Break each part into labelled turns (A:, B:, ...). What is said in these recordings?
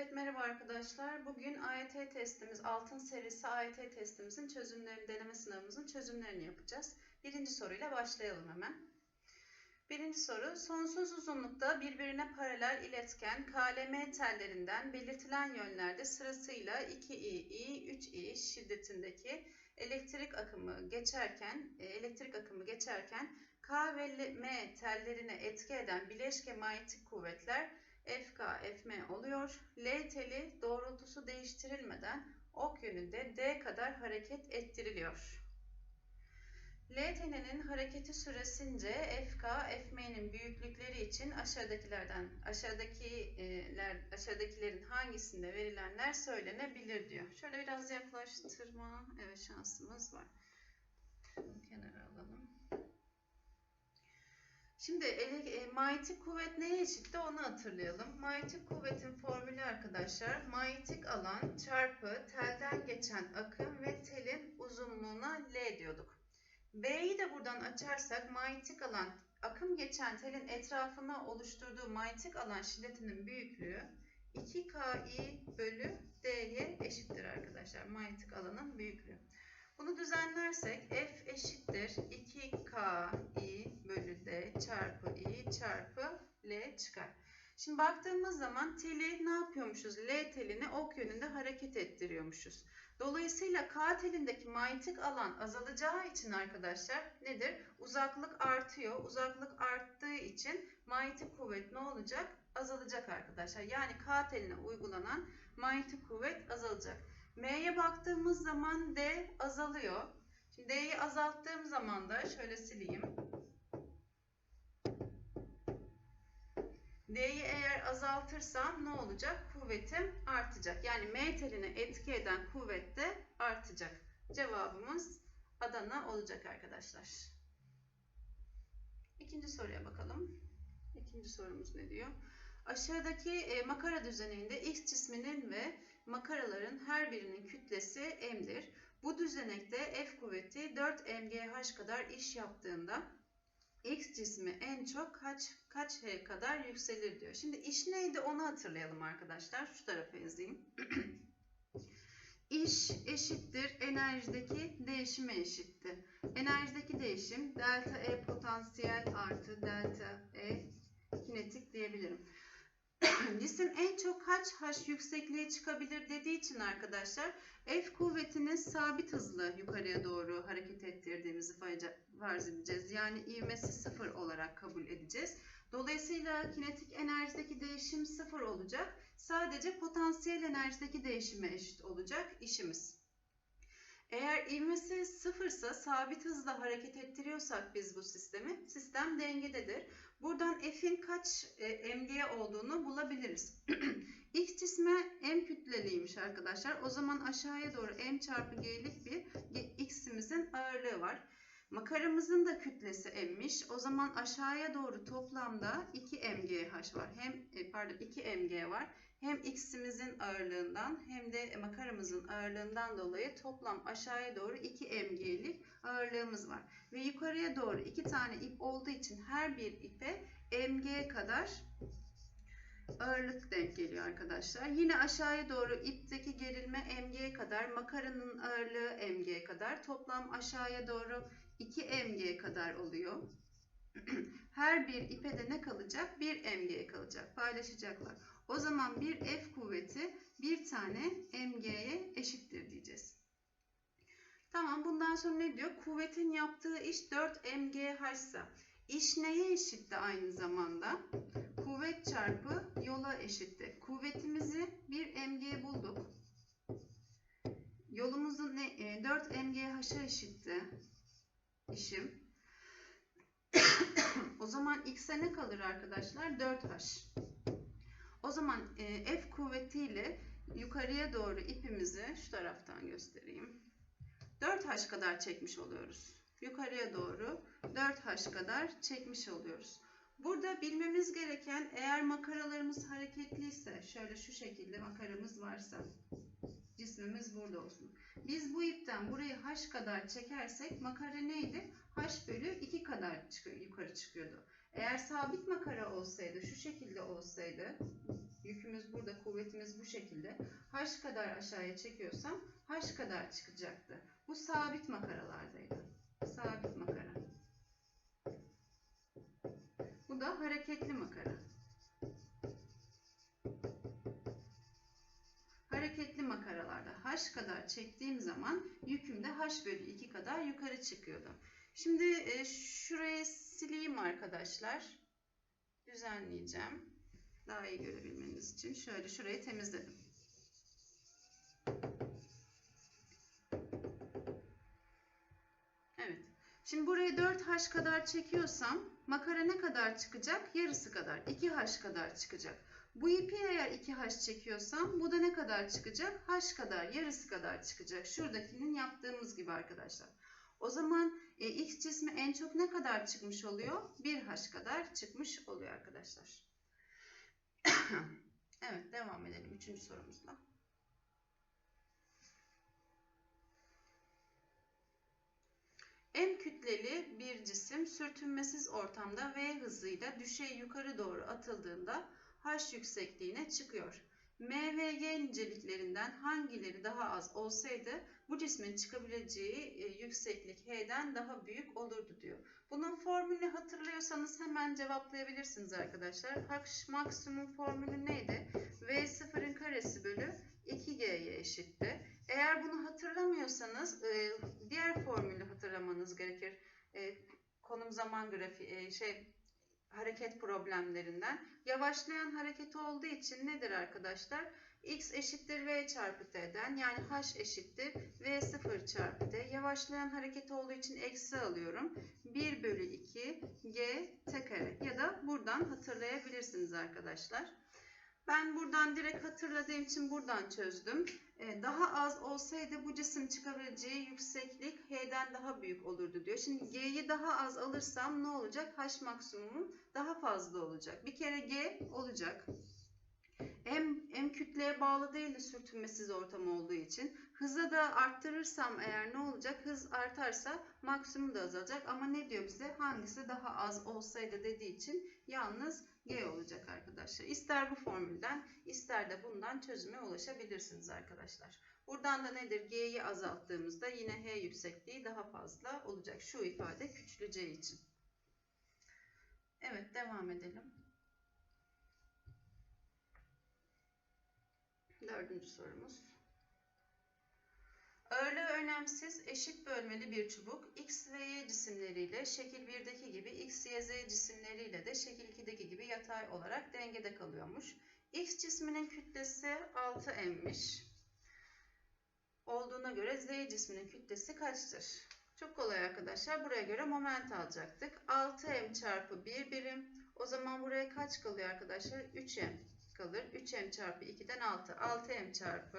A: Evet merhaba arkadaşlar. Bugün AYT testimiz, altın serisi AYT testimizin çözümlerini, deneme sınavımızın çözümlerini yapacağız. Birinci soruyla başlayalım hemen. Birinci soru, sonsuz uzunlukta birbirine paralel iletken KLM tellerinden belirtilen yönlerde sırasıyla 2i, 3i şiddetindeki elektrik akımı geçerken, e, elektrik akımı geçerken K ve M tellerine etki eden bileşke manyetik kuvvetler FK, FM oluyor. L teli doğrultusu değiştirilmeden ok yönünde D kadar hareket ettiriliyor. L telinin hareketi süresince FK, FM'nin büyüklükleri için aşağıdakilerden aşağıdakiler aşağıdakilerin hangisinde verilenler söylenebilir diyor. Şöyle biraz yaklaştırma evet şansımız var. Kenara alalım. Şimdi e, manyetik kuvvet neye eşitti onu hatırlayalım. Manyetik kuvvetin formülü arkadaşlar manyetik alan çarpı telden geçen akım ve telin uzunluğuna L diyorduk. B'yi de buradan açarsak manyetik alan akım geçen telin etrafına oluşturduğu manyetik alan şiddetinin büyüklüğü 2KI bölü D'ye eşittir arkadaşlar. Manyetik alanın büyüklüğü. Bunu düzenlersek F eşittir 2KI bölü D çarpı I çarpı L çıkar. Şimdi baktığımız zaman teli ne yapıyormuşuz? L telini ok yönünde hareket ettiriyormuşuz. Dolayısıyla K telindeki manyetik alan azalacağı için arkadaşlar nedir? Uzaklık artıyor. Uzaklık arttığı için manyetik kuvvet ne olacak? Azalacak arkadaşlar. Yani K teline uygulanan manyetik kuvvet azalacak. M'ye baktığımız zaman D azalıyor. Şimdi D'yi azalttığım zaman da şöyle sileyim. D'yi eğer azaltırsam ne olacak? Kuvvetim artacak. Yani M teline etki eden kuvvet de artacak. Cevabımız Adana olacak arkadaşlar. İkinci soruya bakalım. İkinci sorumuz ne diyor? Aşağıdaki e, makara düzeninde X cisminin ve makaraların her birinin kütlesi M'dir. Bu düzenekte F kuvveti 4 mgh kadar iş yaptığında X cismi en çok kaç kaç H kadar yükselir diyor. Şimdi iş neydi onu hatırlayalım arkadaşlar. Şu tarafa yazayım. İş eşittir enerjideki değişime eşitti. Enerjideki değişim delta E potansiyel artı delta E kinetik diyebilirim. Cisim en çok kaç h yüksekliğe çıkabilir dediği için arkadaşlar F kuvvetini sabit hızla yukarıya doğru hareket ettirdiğimizi farz edeceğiz. Yani ivmesi sıfır olarak kabul edeceğiz. Dolayısıyla kinetik enerjideki değişim sıfır olacak. Sadece potansiyel enerjideki değişime eşit olacak işimiz. Eğer ivmesi sıfırsa sabit hızla hareket ettiriyorsak biz bu sistemi sistem dengededir. Buradan F'in kaç e, mg olduğunu bulabiliriz. X cismi m kütleliymiş arkadaşlar. O zaman aşağıya doğru m çarpı g'lik bir x'imizin ağırlığı var. Makaramızın da kütlesi m'miş. O zaman aşağıya doğru toplamda 2 mgh var. Hem e, pardon 2 mg var. Hem x'imizin ağırlığından hem de makaramızın ağırlığından dolayı toplam aşağıya doğru 2 mg'lik ağırlığımız var. Ve yukarıya doğru 2 tane ip olduğu için her bir ipe mg kadar ağırlık denk geliyor arkadaşlar. Yine aşağıya doğru ipteki gerilme mg kadar, makaranın ağırlığı mg kadar. Toplam aşağıya doğru 2 mg kadar oluyor. Her bir ipe de ne kalacak? 1 mg kalacak. Paylaşacaklar. O zaman bir F kuvveti bir tane mg'ye eşittir diyeceğiz. Tamam bundan sonra ne diyor? Kuvvetin yaptığı iş 4 mgh ise iş neye eşitti aynı zamanda? Kuvvet çarpı yola eşitti. Kuvvetimizi 1 mg bulduk. Yolumuzun ne? 4 e, mgh'a eşitti. İşim. o zaman x'e ne kalır arkadaşlar? 4h. O zaman e, F kuvvetiyle yukarıya doğru ipimizi şu taraftan göstereyim. 4H kadar çekmiş oluyoruz. Yukarıya doğru 4H kadar çekmiş oluyoruz. Burada bilmemiz gereken eğer makaralarımız hareketliyse şöyle şu şekilde makaramız varsa cismimiz burada olsun. Biz bu ipten burayı H kadar çekersek makara neydi? H bölü 2 kadar yukarı çıkıyordu. Eğer sabit makara olsaydı şu şekilde olsaydı yükümüz burada, kuvvetimiz bu şekilde. H kadar aşağıya çekiyorsam H kadar çıkacaktı. Bu sabit makaralardaydı. Sabit makara. Bu da hareketli makara. Hareketli makaralarda H kadar çektiğim zaman yüküm de H bölü 2 kadar yukarı çıkıyordu. Şimdi e, şurayı sileyim arkadaşlar. Düzenleyeceğim. Daha iyi görebilmeniz için. Şöyle şurayı temizledim. Evet. Şimdi burayı 4H kadar çekiyorsam makara ne kadar çıkacak? Yarısı kadar. 2H kadar çıkacak. Bu ipi eğer 2H çekiyorsam bu da ne kadar çıkacak? H kadar, yarısı kadar çıkacak. Şuradakinin yaptığımız gibi arkadaşlar. O zaman e, X cismi en çok ne kadar çıkmış oluyor? 1H kadar çıkmış oluyor arkadaşlar. evet devam edelim üçüncü sorumuzla. M kütleli bir cisim sürtünmesiz ortamda V hızıyla düşey yukarı doğru atıldığında H yüksekliğine çıkıyor. M ve Y niceliklerinden hangileri daha az olsaydı bu cismin çıkabileceği e, yükseklik H'den daha büyük olurdu diyor. Bunun formülünü hatırlıyorsanız hemen cevaplayabilirsiniz arkadaşlar. H maksimum formülü neydi? V sıfırın karesi bölü 2G'ye eşitti. Eğer bunu hatırlamıyorsanız e, diğer formülü hatırlamanız gerekir. E, konum zaman grafiği şey hareket problemlerinden. Yavaşlayan hareket olduğu için nedir arkadaşlar? x eşittir v çarpı t'den yani h eşittir v sıfır çarpı t. Yavaşlayan hareket olduğu için eksi alıyorum. 1 bölü 2 g t kare ya da buradan hatırlayabilirsiniz arkadaşlar. Ben buradan direkt hatırladığım için buradan çözdüm. Daha az olsaydı bu cisim çıkabileceği yükseklik H'den daha büyük olurdu diyor. Şimdi G'yi daha az alırsam ne olacak? H maksimumum daha fazla olacak. Bir kere G olacak. M, M kütleye bağlı değil de sürtünmesiz ortam olduğu için. Hıza da arttırırsam eğer ne olacak? Hız artarsa maksimum da azalacak. Ama ne diyor bize? Hangisi daha az olsaydı dediği için yalnız G olacak arkadaşlar. İster bu formülden ister de bundan çözüme ulaşabilirsiniz arkadaşlar. Buradan da nedir? G'yi azalttığımızda yine H yüksekliği daha fazla olacak. Şu ifade küçüleceği için. Evet devam edelim. Dördüncü sorumuz. Öyle önemsiz eşit bölmeli bir çubuk X ve Y cisimleriyle şekil 1'deki gibi X, Y, Z cisimleriyle de şekil 2'deki gibi yatay olarak dengede kalıyormuş. X cisminin kütlesi 6M'miş. Olduğuna göre Z cisminin kütlesi kaçtır? Çok kolay arkadaşlar. Buraya göre moment alacaktık. 6M çarpı 1 birim. O zaman buraya kaç kalıyor arkadaşlar? 3M kalır. 3m çarpı 2'den 6. 6m çarpı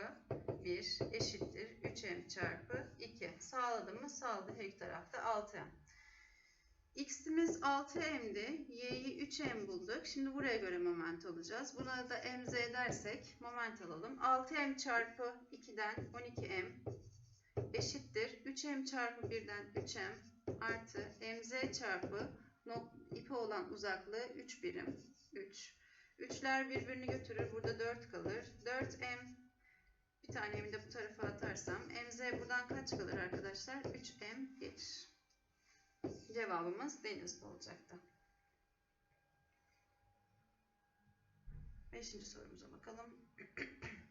A: 1 eşittir. 3m çarpı 2. Sağladı mı? Sağladı. Her iki tarafta 6m. X'imiz 6m'di. Y'yi 3m bulduk. Şimdi buraya göre moment alacağız. Buna da mz dersek moment alalım. 6m çarpı 2'den 12m eşittir. 3m çarpı 1'den 3m artı mz çarpı ipi olan uzaklığı 3 birim. 3 3'ler birbirini götürür. Burada 4 kalır. 4m bir tanemi de bu tarafa atarsam mz buradan kaç kalır arkadaşlar? 3m gelir. Cevabımız denizli olacaktı. Beşinci sorumuza bakalım.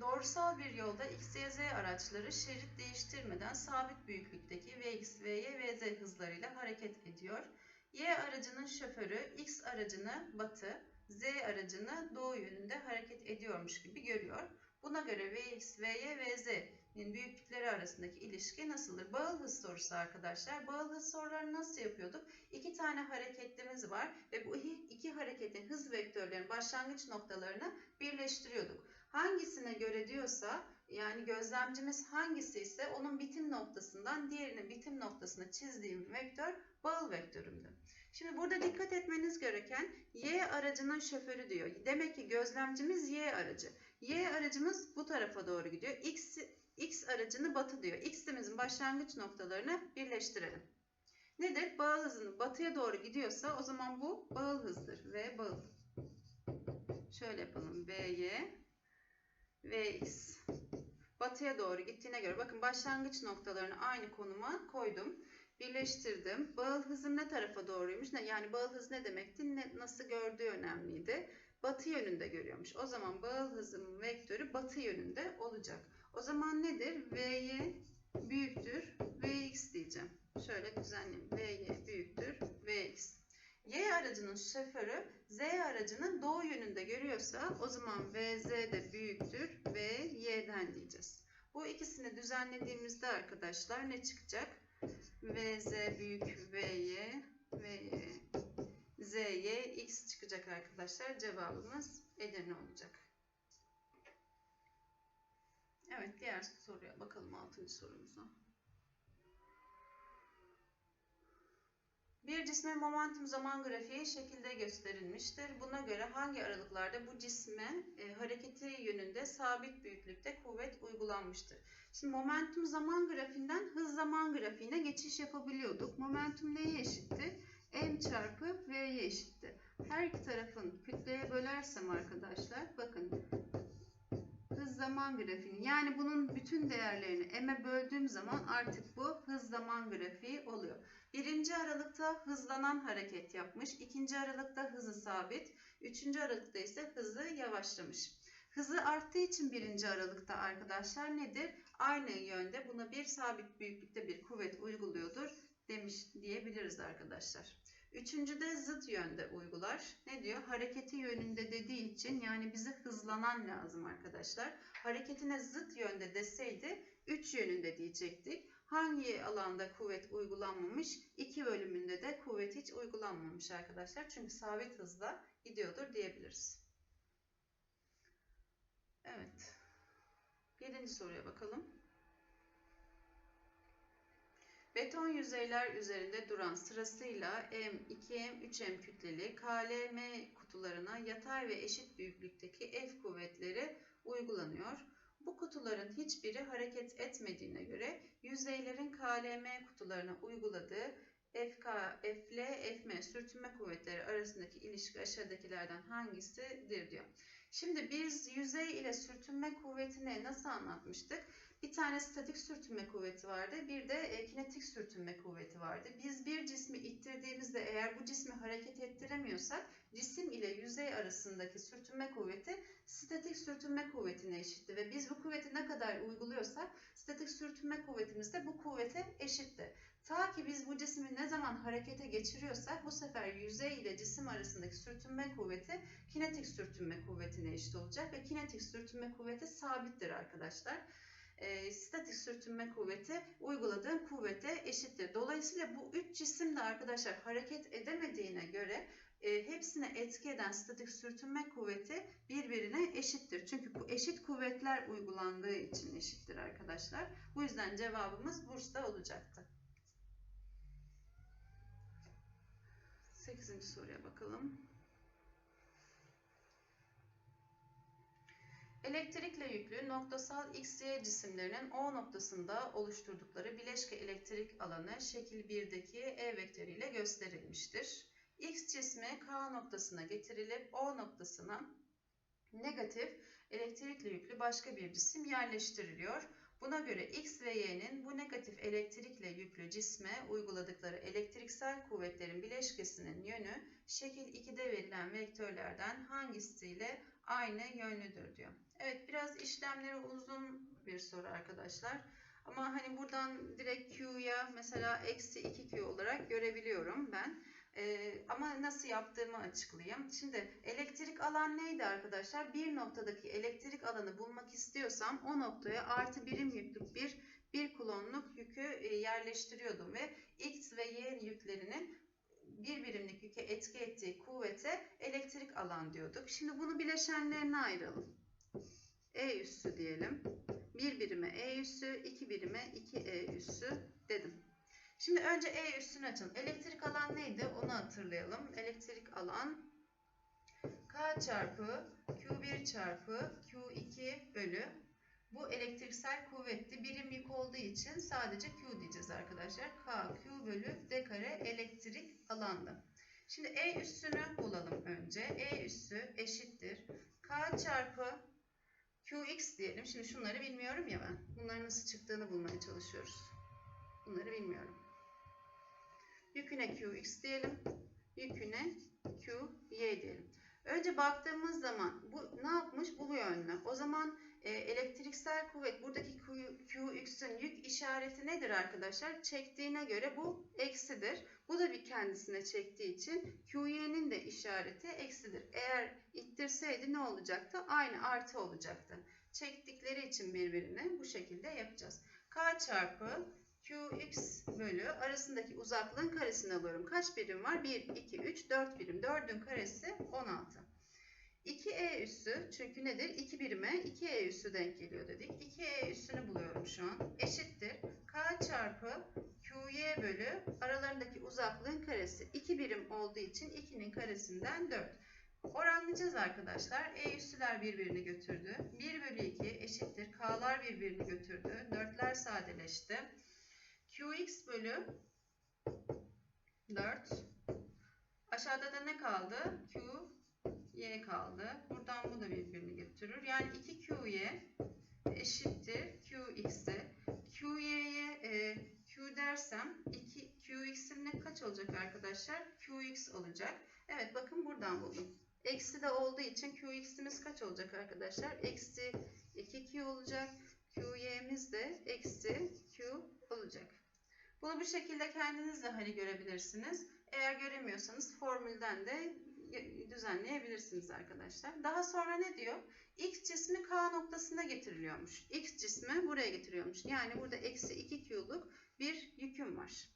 A: Doğrusal bir yolda X, Y, Z araçları şerit değiştirmeden sabit büyüklükteki Vx, Vy, Vz hızlarıyla hareket ediyor. Y aracının şoförü X aracını batı, Z aracını doğu yönünde hareket ediyormuş gibi görüyor. Buna göre Vx, Vy, Vz'nin büyüklükleri arasındaki ilişki nasıldır? Bağıl hız sorusu arkadaşlar. Bağıl hız sorularını nasıl yapıyorduk? İki tane hareketlimiz var ve bu iki hareketin hız vektörlerinin başlangıç noktalarını birleştiriyorduk. Hangisine göre diyorsa yani gözlemcimiz hangisi ise onun bitim noktasından diğerinin bitim noktasına çizdiğim vektör bağıl vektörümdü. Şimdi burada dikkat etmeniz gereken Y aracının şoförü diyor. Demek ki gözlemcimiz Y aracı. Y aracımız bu tarafa doğru gidiyor. X, X aracını batı diyor. X'imizin başlangıç noktalarını birleştirelim. Nedir? Bağıl hızını batıya doğru gidiyorsa o zaman bu bağıl hızdır. V bağıl. Şöyle yapalım. Vx. Batıya doğru gittiğine göre bakın başlangıç noktalarını aynı konuma koydum. Birleştirdim. Bağıl hızım ne tarafa doğruymuş? Ne, yani bağıl hız ne demekti? Ne, nasıl gördüğü önemliydi. Batı yönünde görüyormuş. O zaman bağıl hızın vektörü batı yönünde olacak. O zaman nedir? Vy büyüktür Vx diyeceğim. Şöyle düzenleyeyim. Vy büyüktür Vx. Y aracının şoförü Z aracının doğu yönünde görüyorsa o zaman Vz de büyüktür Vy'den diyeceğiz. Bu ikisini düzenlediğimizde arkadaşlar ne çıkacak? Vz büyük Vy, Vy, Zy, x çıkacak arkadaşlar. Cevabımız Edirne olacak. Evet diğer soruya bakalım 6. sorumuza. Bir cismin momentum zaman grafiği şekilde gösterilmiştir. Buna göre hangi aralıklarda bu cisme e, hareketi yönünde sabit büyüklükte kuvvet uygulanmıştır? Şimdi momentum zaman grafiğinden hız zaman grafiğine geçiş yapabiliyorduk. Momentum neye eşitti? M çarpı V'ye eşitti. Her iki tarafın kütleye bölersem arkadaşlar bakın zaman grafiğini yani bunun bütün değerlerini m'e böldüğüm zaman artık bu hız zaman grafiği oluyor. Birinci aralıkta hızlanan hareket yapmış. ikinci aralıkta hızı sabit. Üçüncü aralıkta ise hızı yavaşlamış. Hızı arttığı için birinci aralıkta arkadaşlar nedir? Aynı yönde buna bir sabit büyüklükte bir kuvvet uyguluyordur demiş diyebiliriz arkadaşlar. Üçüncüde zıt yönde uygular. Ne diyor? Hareketi yönünde dediği için yani bize hızlanan lazım arkadaşlar. Hareketine zıt yönde deseydi 3 yönünde diyecektik. Hangi alanda kuvvet uygulanmamış? 2 bölümünde de kuvvet hiç uygulanmamış arkadaşlar. Çünkü sabit hızla gidiyordur diyebiliriz. Evet. Yedinci soruya bakalım. Beton yüzeyler üzerinde duran sırasıyla M, 2M, 3M kütleli KLM kutularına yatay ve eşit büyüklükteki F kuvvetleri uygulanıyor. Bu kutuların hiçbiri hareket etmediğine göre yüzeylerin KLM kutularına uyguladığı FK, FL, FM sürtünme kuvvetleri arasındaki ilişki aşağıdakilerden hangisidir diyor. Şimdi biz yüzey ile sürtünme kuvvetini nasıl anlatmıştık? Bir tane statik sürtünme kuvveti vardı, bir de e, kinetik sürtünme kuvveti vardı. Biz bir cismi ittirdiğimizde eğer bu cismi hareket ettiremiyorsak cisim ile yüzey arasındaki sürtünme kuvveti statik sürtünme kuvvetine eşitti ve biz bu kuvveti ne kadar uyguluyorsak statik sürtünme kuvvetimiz de bu kuvvete eşitti. Ta ki biz bu cismi ne zaman harekete geçiriyorsak bu sefer yüzey ile cisim arasındaki sürtünme kuvveti kinetik sürtünme kuvvetine eşit olacak ve kinetik sürtünme kuvveti sabittir arkadaşlar e, statik sürtünme kuvveti uyguladığım kuvvete eşittir. Dolayısıyla bu üç cisim de arkadaşlar hareket edemediğine göre e, hepsine etki eden statik sürtünme kuvveti birbirine eşittir. Çünkü bu eşit kuvvetler uygulandığı için eşittir arkadaşlar. Bu yüzden cevabımız Burs'ta olacaktı. 8. soruya bakalım. Elektrikle yüklü noktasal XY cisimlerinin O noktasında oluşturdukları bileşke elektrik alanı şekil 1'deki E vektörüyle gösterilmiştir. X cismi K noktasına getirilip O noktasına negatif elektrikle yüklü başka bir cisim yerleştiriliyor. Buna göre X ve Y'nin bu negatif elektrikle yüklü cisme uyguladıkları elektriksel kuvvetlerin bileşkesinin yönü şekil 2'de verilen vektörlerden hangisiyle aynı yönlüdür diyor. Evet biraz işlemleri uzun bir soru arkadaşlar. Ama hani buradan direkt Q'ya mesela eksi 2Q olarak görebiliyorum ben. Ee, ama nasıl yaptığımı açıklayayım. Şimdi elektrik alan neydi arkadaşlar? Bir noktadaki elektrik alanı bulmak istiyorsam o noktaya artı birim yüklük bir bir kulonluk yükü e, yerleştiriyordum ve X ve Y yüklerinin bir birimlik yüke etki ettiği kuvvete elektrik alan diyorduk. Şimdi bunu bileşenlerine ayıralım. E üssü diyelim. Bir birime E üssü, iki birime 2 E üssü dedim. Şimdi önce E üssünü açalım. Elektrik alan neydi? Onu hatırlayalım. Elektrik alan K çarpı Q1 çarpı Q2 bölü bu elektriksel kuvvetli birim yük olduğu için sadece Q diyeceğiz arkadaşlar. K, Q bölü D kare elektrik alanda. Şimdi E üssünü bulalım önce. E üssü eşittir. K çarpı Qx diyelim. Şimdi şunları bilmiyorum ya ben. Bunların nasıl çıktığını bulmaya çalışıyoruz. Bunları bilmiyorum. Yüküne Qx diyelim. Yüküne Qy diyelim. Önce baktığımız zaman bu ne yapmış? Bu yönlü. O zaman e, elektriksel kuvvet buradaki Q, Qx'in yük işareti nedir arkadaşlar? Çektiğine göre bu eksidir. Bu da bir kendisine çektiği için Qy'nin de işareti eksidir. Eğer ittirseydi ne olacaktı? Aynı artı olacaktı. Çektikleri için birbirini bu şekilde yapacağız. K çarpı Qx bölü arasındaki uzaklığın karesini alıyorum. Kaç birim var? 1, 2, 3, 4 birim. 4'ün karesi 16. 2e üssü çünkü nedir? 2 birime 2e üssü denk geliyor dedik. 2e üssünü buluyorum şu an. Eşittir. K çarpı Qy bölü aralarındaki uzaklığın karesi. 2 birim olduğu için 2'nin karesinden 4. Oranlayacağız arkadaşlar. E üssüler birbirini götürdü. 1 bölü 2 eşittir. K'lar birbirini götürdü. 4'ler sadeleşti. Qx bölü 4. Aşağıda da ne kaldı? Q y kaldı. Buradan bu da birbirini götürür. Yani 2qy eşittir qx'e. qy'ye e, q dersem 2 qx'in ne kaç olacak arkadaşlar? qx olacak. Evet bakın buradan buldum. Eksi de olduğu için qx'imiz kaç olacak arkadaşlar? Eksi 2q olacak. qy'miz de eksi q olacak. Bunu bu şekilde kendiniz de hani görebilirsiniz. Eğer göremiyorsanız formülden de düzenleyebilirsiniz arkadaşlar. Daha sonra ne diyor? X cismi K noktasına getiriliyormuş. X cismi buraya getiriyormuş. Yani burada eksi 2 Q'luk bir yüküm var.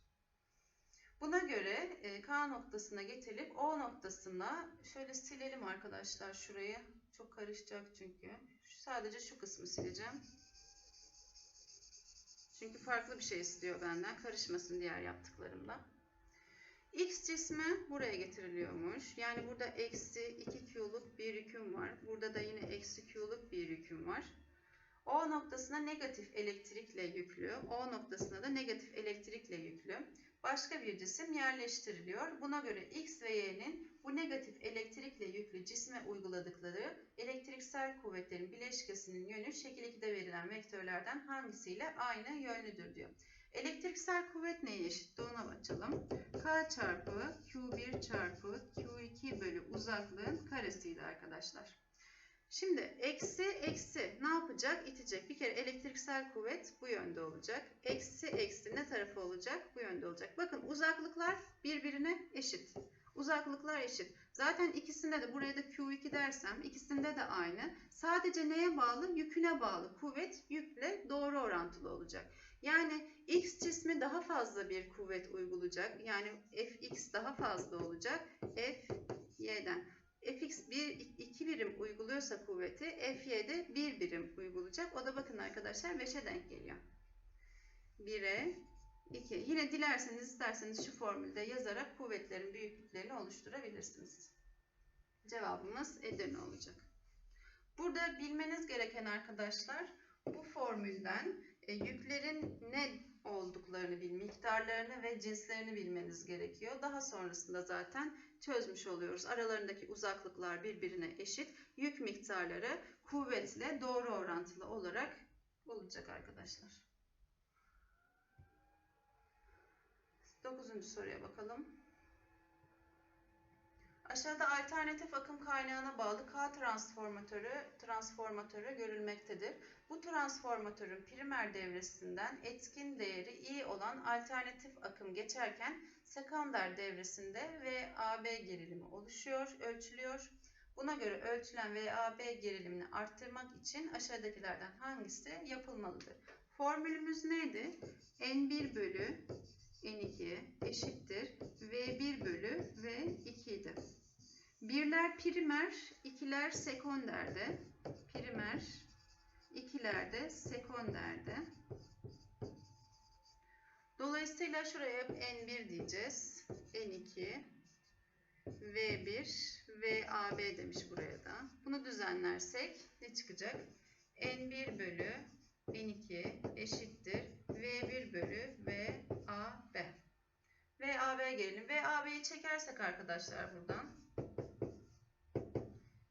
A: Buna göre e, K noktasına getirilip O noktasına şöyle silelim arkadaşlar şurayı. Çok karışacak çünkü. Sadece şu kısmı sileceğim. Çünkü farklı bir şey istiyor benden. Karışmasın diğer yaptıklarımla. X cismi buraya getiriliyormuş. Yani burada eksi 2 Q'luk bir yüküm var. Burada da yine eksi Q'luk bir yüküm var. O noktasına negatif elektrikle yüklü. O noktasına da negatif elektrikle yüklü. Başka bir cisim yerleştiriliyor. Buna göre X ve Y'nin bu negatif elektrikle yüklü cisme uyguladıkları elektriksel kuvvetlerin bileşkesinin yönü şekil 2'de verilen vektörlerden hangisiyle aynı yönlüdür diyor. Elektriksel kuvvet neye eşitti ona bakalım. K çarpı Q1 çarpı Q2 bölü uzaklığın karesiydi arkadaşlar. Şimdi eksi eksi ne yapacak? İtecek. Bir kere elektriksel kuvvet bu yönde olacak. Eksi eksi ne tarafı olacak? Bu yönde olacak. Bakın uzaklıklar birbirine eşit. Uzaklıklar eşit. Zaten ikisinde de buraya da Q2 dersem ikisinde de aynı. Sadece neye bağlı? Yüküne bağlı. Kuvvet yükle doğru orantılı olacak. Yani X cismi daha fazla bir kuvvet uygulayacak. Yani Fx daha fazla olacak. F y'den. Fx 1 2 birim uyguluyorsa kuvveti Fy de 1 birim uygulayacak. O da bakın arkadaşlar 5'e denk geliyor. 1'e 2. Yine dilerseniz isterseniz şu formülde yazarak kuvvetlerin büyüklüklerini oluşturabilirsiniz. Cevabımız Edirne olacak. Burada bilmeniz gereken arkadaşlar bu formülden e, yüklerin ne olduklarını bil, miktarlarını ve cinslerini bilmeniz gerekiyor. Daha sonrasında zaten çözmüş oluyoruz. Aralarındaki uzaklıklar birbirine eşit. Yük miktarları kuvvetle doğru orantılı olarak olacak arkadaşlar. Dokuzuncu soruya bakalım. Aşağıda alternatif akım kaynağına bağlı K transformatörü, transformatörü görülmektedir. Bu transformatörün primer devresinden etkin değeri I olan alternatif akım geçerken sekander devresinde VAB gerilimi oluşuyor, ölçülüyor. Buna göre ölçülen VAB gerilimini arttırmak için aşağıdakilerden hangisi yapılmalıdır? Formülümüz neydi? N1 bölü N2 eşittir V1 bölü V2 idi. Birler primer, ikiler sekonderde. Primer, ikilerde sekonderde. Dolayısıyla şuraya hep N1 diyeceğiz. N2, V1, VAB demiş buraya da. Bunu düzenlersek ne çıkacak? N1 bölü N2 eşittir V1 bölü VAB. VAB gelelim. VAB'yi çekersek arkadaşlar buradan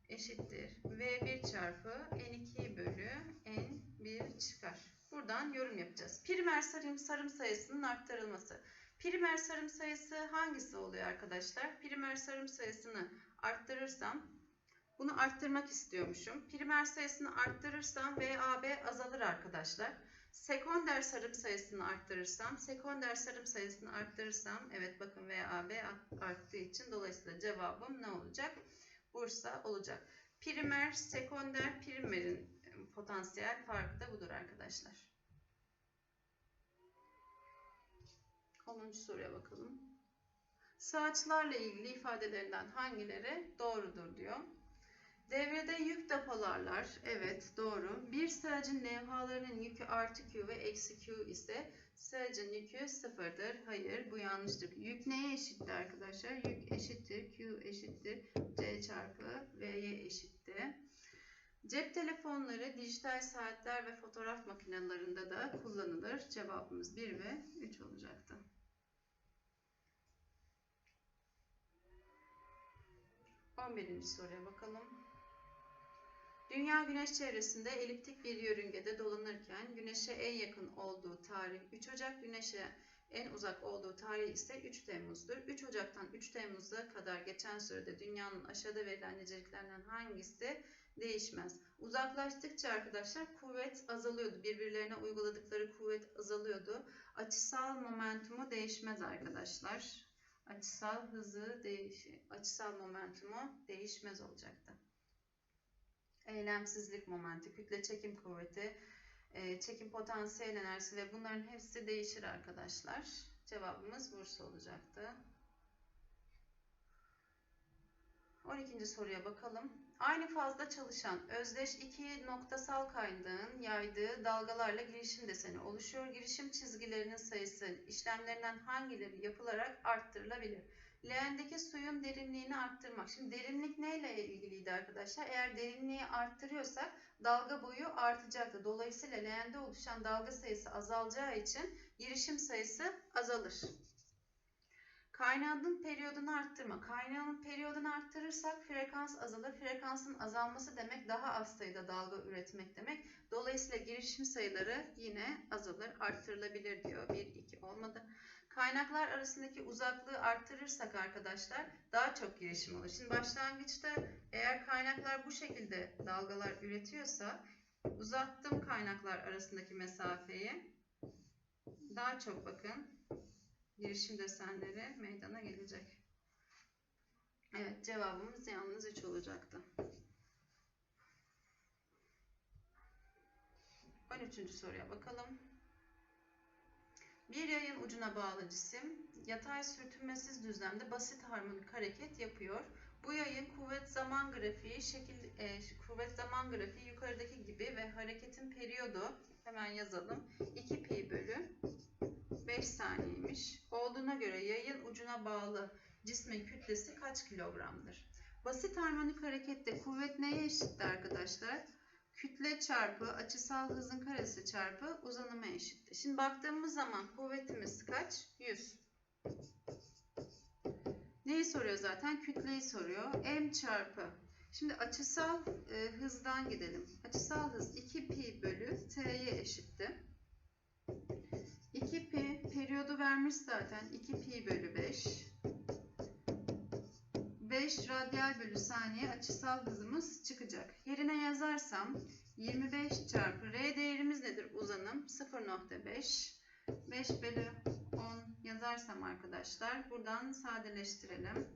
A: eşittir. V1 çarpı N2 bölü N1 çıkar. Buradan yorum yapacağız. Primer sarım, sarım sayısının arttırılması. Primer sarım sayısı hangisi oluyor arkadaşlar? Primer sarım sayısını arttırırsam bunu arttırmak istiyormuşum. Primer sayısını arttırırsam VAB azalır arkadaşlar. Sekonder sarım sayısını arttırırsam, sekonder sarım sayısını arttırırsam, evet bakın VAB arttığı için dolayısıyla cevabım ne olacak? Bursa olacak. Primer, sekonder, primerin potansiyel farkı da budur arkadaşlar. 10. soruya bakalım. Sağaçlarla ilgili ifadelerinden hangileri doğrudur diyor. Devrede yük depolarlar. Evet doğru. Bir sığacın levhalarının yükü artı Q ve eksi Q ise sığacın yükü sıfırdır. Hayır bu yanlıştır. Yük neye eşittir arkadaşlar? Yük eşittir. Q eşittir. C çarpı V'ye eşitti. Cep telefonları, dijital saatler ve fotoğraf makinelerinde de kullanılır. Cevabımız 1 ve 3 olacaktı. 11. soruya bakalım. Dünya güneş çevresinde eliptik bir yörüngede dolanırken güneşe en yakın olduğu tarih 3 Ocak, güneşe en uzak olduğu tarih ise 3 Temmuz'dur. 3 Ocak'tan 3 Temmuz'a kadar geçen sürede dünyanın aşağıda verilen niceliklerinden hangisi değişmez? Uzaklaştıkça arkadaşlar kuvvet azalıyordu. Birbirlerine uyguladıkları kuvvet azalıyordu. Açısal momentumu değişmez arkadaşlar. Açısal hızı değiş açısal momentumu değişmez olacaktı eylemsizlik momenti, kütle çekim kuvveti, e, çekim potansiyel enerjisi ve bunların hepsi değişir arkadaşlar. Cevabımız Bursa olacaktı. 12. soruya bakalım. Aynı fazda çalışan özdeş iki noktasal kaynağın yaydığı dalgalarla girişim deseni oluşuyor. Girişim çizgilerinin sayısı işlemlerinden hangileri yapılarak arttırılabilir? Leğendeki suyun derinliğini arttırmak. Şimdi derinlik neyle ilgiliydi arkadaşlar? Eğer derinliği arttırıyorsak dalga boyu artacaktı. Dolayısıyla leğende oluşan dalga sayısı azalacağı için girişim sayısı azalır. Kaynağın periyodunu arttırma. Kaynağın periyodunu arttırırsak frekans azalır. Frekansın azalması demek daha az sayıda dalga üretmek demek. Dolayısıyla girişim sayıları yine azalır, arttırılabilir diyor. 1, 2 olmadı. Kaynaklar arasındaki uzaklığı arttırırsak arkadaşlar daha çok girişim olur. Şimdi başlangıçta eğer kaynaklar bu şekilde dalgalar üretiyorsa uzattım kaynaklar arasındaki mesafeyi. Daha çok bakın girişim desenleri meydana gelecek. Evet cevabımız yalnız 3 olacaktı. 13. soruya bakalım. Bir yayın ucuna bağlı cisim yatay sürtünmesiz düzlemde basit harmonik hareket yapıyor. Bu yayın kuvvet zaman grafiği şekil e, kuvvet zaman grafiği yukarıdaki gibi ve hareketin periyodu hemen yazalım. 2 pi bölü 5 saniyeymiş. Olduğuna göre yayın ucuna bağlı cismin kütlesi kaç kilogramdır? Basit harmonik harekette kuvvet neye eşitti arkadaşlar? Kütle çarpı açısal hızın karesi çarpı uzanıma eşittir. Şimdi baktığımız zaman kuvvetimiz kaç? 100. Neyi soruyor zaten? Kütleyi soruyor. M çarpı. Şimdi açısal e, hızdan gidelim. Açısal hız 2 pi bölü t'ye eşitti. 2 pi periyodu vermiş zaten. 2 pi bölü 5. 5 radyal bölü saniye açısal hızımız çıkacak. Yerine yazarsam 25 çarpı r değerimiz nedir uzanım? 0.5 5 bölü 10 yazarsam arkadaşlar buradan sadeleştirelim.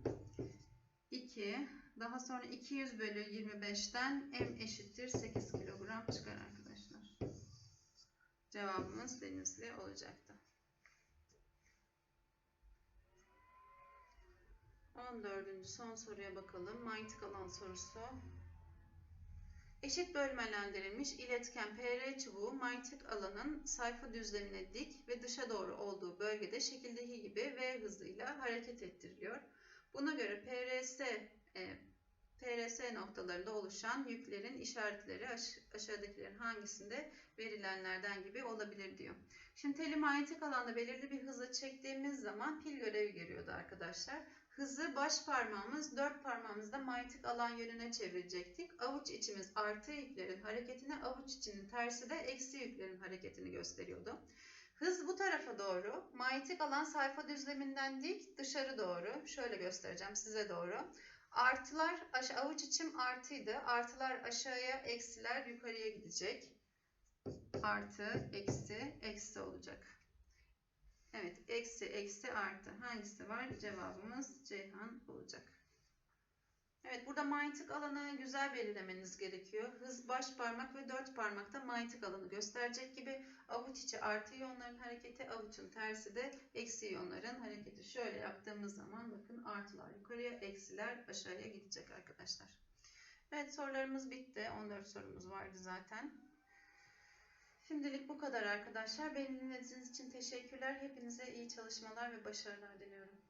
A: 2 daha sonra 200 bölü 25'ten m eşittir 8 kilogram çıkar arkadaşlar. Cevabımız denizli olacaktı. 14. son soruya bakalım. Manyetik alan sorusu. Eşit bölmelendirilmiş iletken PR çubuğu manyetik alanın sayfa düzlemine dik ve dışa doğru olduğu bölgede şekildeki gibi V hızıyla hareket ettiriliyor. Buna göre PRS e, TRS noktalarında oluşan yüklerin işaretleri aş- aşağıdakilerin hangisinde verilenlerden gibi olabilir diyor. Şimdi teli manyetik alanda belirli bir hıza çektiğimiz zaman pil görevi görüyordu arkadaşlar. Hızı baş parmağımız, dört parmağımızda manyetik alan yönüne çevirecektik. Avuç içimiz artı yüklerin hareketini, avuç içinin tersi de eksi yüklerin hareketini gösteriyordu. Hız bu tarafa doğru, manyetik alan sayfa düzleminden dik dışarı doğru. Şöyle göstereceğim size doğru. Artılar, avuç içim artıydı. Artılar aşağıya, eksiler yukarıya gidecek. Artı, eksi, eksi olacak. Evet, eksi, eksi, artı. Hangisi var? Cevabımız Ceyhan olacak. Evet, burada manyetik alanı güzel belirlemeniz gerekiyor. Hız baş parmak ve dört parmakta manyetik alanı gösterecek gibi avuç içi artı iyonların hareketi, avuçun tersi de eksi iyonların hareketi. Şöyle yaptığımız zaman bakın artılar yukarıya, eksiler aşağıya gidecek arkadaşlar. Evet sorularımız bitti. 14 sorumuz vardı zaten. Şimdilik bu kadar arkadaşlar. Beni dinlediğiniz için teşekkürler. Hepinize iyi çalışmalar ve başarılar diliyorum.